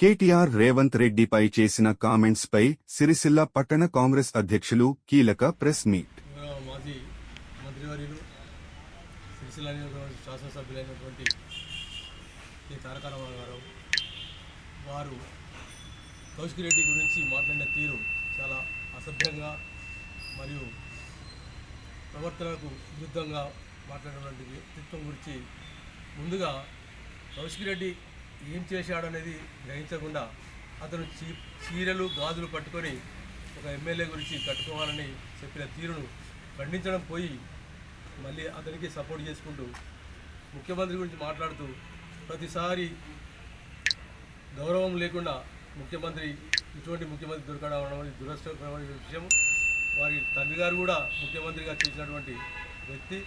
కేటీఆర్ రేవంత్ రెడ్డిపై చేసిన కామెంట్స్ పై సిరిసిల్ల పట్టణ కాంగ్రెస్ అధ్యక్షులు కీలక ప్రెస్ మీట్. మాజీ మంత్రివర్యులు సిరిసిల్ల శాసనసభ్యులైనటువంటి తారక రామారావు వారు కౌశిక్ రెడ్డి గురించి మాట్లాడిన తీరు చాలా అసభ్యంగా మరియు ప్రవర్తనకు విరుద్ధంగా మాట్లాడినటువంటి వ్యక్తిత్వం గురించి ముందుగా కౌశిక్ రెడ్డి ఏం చేశాడనేది గ్రహించకుండా అతను చీ చీరలు గాజులు పట్టుకొని ఒక ఎమ్మెల్యే గురించి కట్టుకోవాలని చెప్పిన తీరును ఖండించడం పోయి మళ్ళీ అతనికి సపోర్ట్ చేసుకుంటూ ముఖ్యమంత్రి గురించి మాట్లాడుతూ ప్రతిసారి గౌరవం లేకుండా ముఖ్యమంత్రి ఇటువంటి ముఖ్యమంత్రి దొరకడం అనేది దురదృష్టకరమైన విషయం. వారి తండ్రి గారు కూడా ముఖ్యమంత్రిగా చేసినటువంటి వ్యక్తి.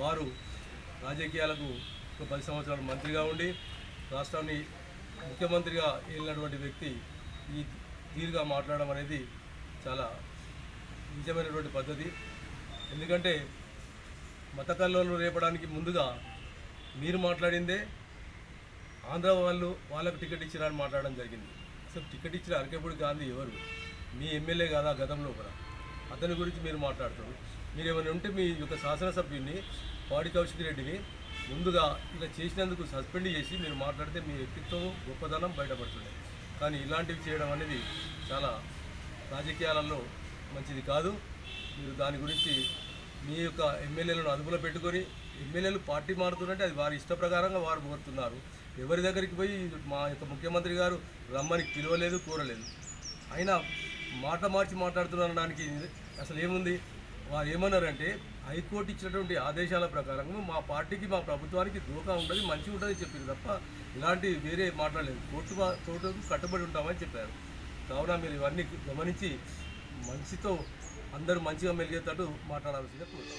వారు రాజకీయాలకు ఒక పది సంవత్సరాలు మంత్రిగా ఉండి రాష్ట్రాన్ని ముఖ్యమంత్రిగా వెళ్ళినటువంటి వ్యక్తి ఈ తీరుగా మాట్లాడడం అనేది చాలా నిజమైనటువంటి పద్ధతి. ఎందుకంటే మత కల్లోలు రేపడానికి ముందుగా మీరు మాట్లాడిందే ఆంధ్ర వాళ్ళు వాళ్ళకు టికెట్ ఇచ్చిరని మాట్లాడడం జరిగింది. అసలు టికెట్ ఇచ్చిన అరకేపూడి గాంధీ ఎవరు? మీ ఎమ్మెల్యే కాదా గతంలో కూడా అతని గురించి మీరు మాట్లాడుతారు మీరు ఏమైనా ఉంటే మీ యొక్క శాసనసభ్యుడిని పాడి కౌశిక్ రెడ్డిని ముందుగా ఇలా చేసినందుకు సస్పెండ్ చేసి మీరు మాట్లాడితే మీ వ్యక్తిత్వం గొప్పదనం బయటపడుతుంది కానీ ఇలాంటివి చేయడం అనేది చాలా రాజకీయాలలో మంచిది కాదు. మీరు దాని గురించి మీ యొక్క ఎమ్మెల్యేలను అదుపులో పెట్టుకొని ఎమ్మెల్యేలు పార్టీ మారుతున్నట్టే అది వారి ఇష్ట ప్రకారంగా వారు కోరుతున్నారు. ఎవరి దగ్గరికి పోయి మా యొక్క ముఖ్యమంత్రి గారు రమ్మని పిలవలేదు కోరలేదు. అయినా మాట మార్చి మాట్లాడుతున్నారనడానికి అసలు ఏముంది? వారు ఏమన్నారంటే హైకోర్టు ఇచ్చినటువంటి ఆదేశాల ప్రకారం మా పార్టీకి మా ప్రభుత్వానికి దోకా ఉండదు మంచిగా ఉంటుంది చెప్పింది తప్ప ఇలాంటి వేరే మాట్లాడలేదు. కోర్టు మా- కోర్టుకు కట్టుబడి ఉంటామని చెప్పారు. కావున మీరు ఇవన్నీ గమనించి మంచితో అందరూ మంచిగా మెలిగేటట్టు మాట్లాడాల్సిందే కోరుతాం